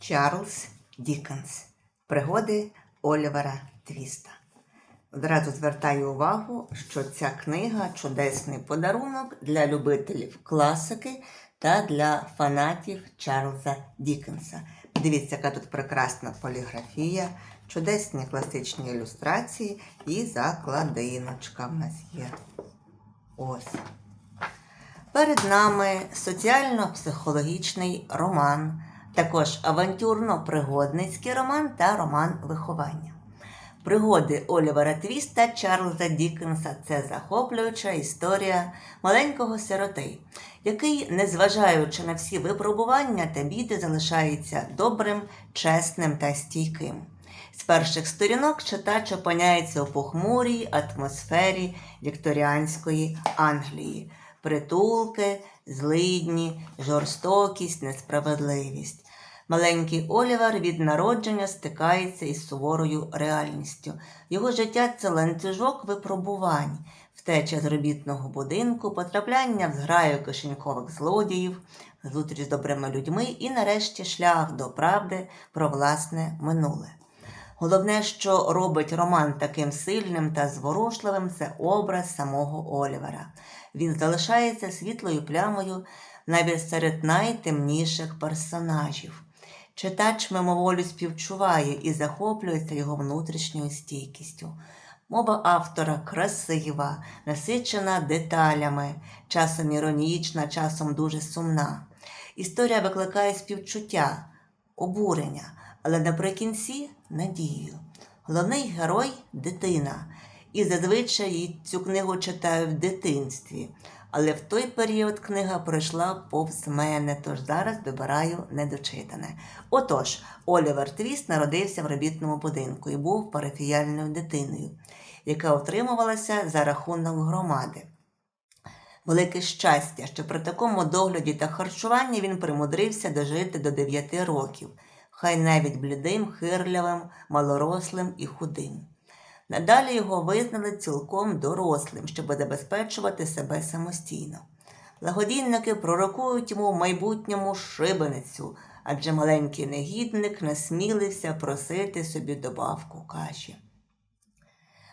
Чарльз Дікенс. Пригоди Олівера Твіста. Одразу звертаю увагу, що ця книга чудесний подарунок для любителів класики та для фанатів Чарльза Дікенса. Дивіться, яка тут прекрасна поліграфія, чудесні класичні ілюстрації і закладиночка в нас є. Ось. Перед нами соціально-психологічний роман, також авантюрно-пригодницький роман та роман виховання. Пригоди Олівера Твіста Чарльза Дікенса це захоплююча історія маленького сироти, який, незважаючи на всі випробування та біди, залишається добрим, чесним та стійким. З перших сторінок читач опиняється у похмурій атмосфері вікторіанської Англії. Притулки, злидні, жорстокість, несправедливість. Маленький Олівер від народження стикається із суворою реальністю. Його життя це ланцюжок випробувань, втеча з робітного будинку, потрапляння в зграю кишенькових злодіїв, зустріч з добрими людьми і, нарешті, шлях до правди про власне минуле. Головне, що робить роман таким сильним та зворушливим, це образ самого Олівера. Він залишається світлою плямою навіть серед найтемніших персонажів. Читач мимоволі співчуває і захоплюється його внутрішньою стійкістю. Мова автора красива, насичена деталями, часом іронічна, часом дуже сумна. Історія викликає співчуття, обурення, але наприкінці надію. Головний герой дитина. І зазвичай цю книгу читаю в дитинстві. Але в той період книга пройшла повз мене, тож зараз вибираю недочитане. Отож, Олівер Твіст народився в робітному будинку і був парафіяльною дитиною, яка утримувалася за рахунок громади. Велике щастя, що при такому догляді та харчуванні він примудрився дожити до 9 років, хай навіть блідим, хирлявим, малорослим і худим. Надалі його визнали цілком дорослим, щоб забезпечувати себе самостійно. Благодійники пророкують йому в майбутньому шибеницю, адже маленький негідник насмілився просити собі добавку каші.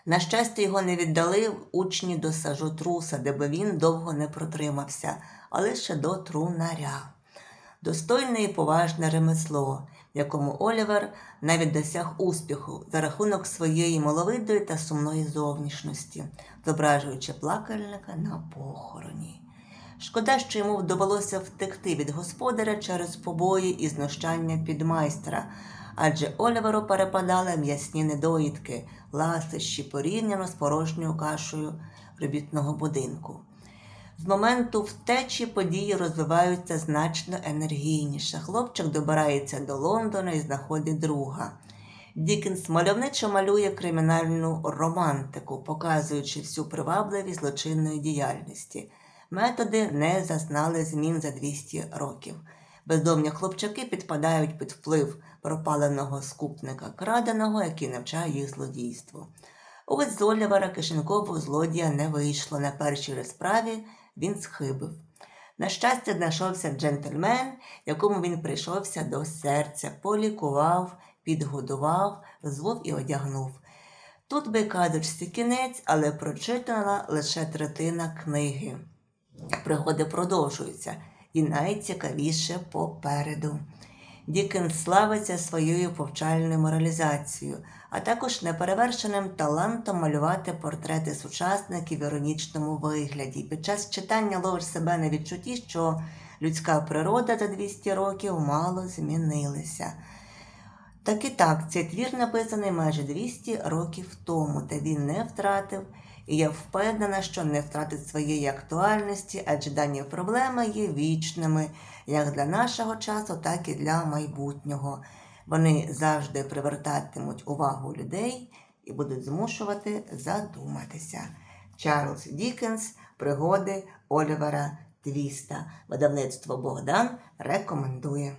На щастя, його не віддали учні до сажотруса, де би він довго не протримався, а лише до трунаря. Достойне і поважне ремесло, в якому Олівер навіть досяг успіху за рахунок своєї маловидої та сумної зовнішності, зображуючи плакальника на похороні. Шкода, що йому довелося втекти від господаря через побої і знущання підмайстра, адже Оліверу перепадали м'ясні недоїдки, ласощі порівняно з порожньою кашею робітного будинку. З моменту втечі події розвиваються значно енергійніше. Хлопчик добирається до Лондона і знаходить друга. Дікенс мальовничо малює кримінальну романтику, показуючи всю привабливість злочинної діяльності. Методи не зазнали змін за 200 років. Бездомні хлопчаки підпадають під вплив пропаленого скупника краденого, який навчає їх злодійству. Ось з Олівера кишенькового злодія не вийшло на першій розправі, він схибив. На щастя, знайшовся джентльмен, якому він прийшовся до серця, полікував, підгодував, звув і одягнув. Тут би кадочці кінець, але прочитана лише третина книги. Пригоди продовжуються, і найцікавіше попереду. Дікенс славиться своєю повчальною моралізацією, а також неперевершеним талантом малювати портрети сучасників в іронічному вигляді. Під час читання ловиш себе на відчутті, що людська природа за 200 років мало змінилася. Так і так, цей твір написаний майже 200 років тому, та він не втратив, і я впевнена, що не втратить своєї актуальності, адже дані проблеми є вічними як для нашого часу, так і для майбутнього. Вони завжди привертатимуть увагу людей і будуть змушувати задуматися. Чарльз Дікенс, пригоди Олівера Твіста. Видавництво Богдан рекомендує.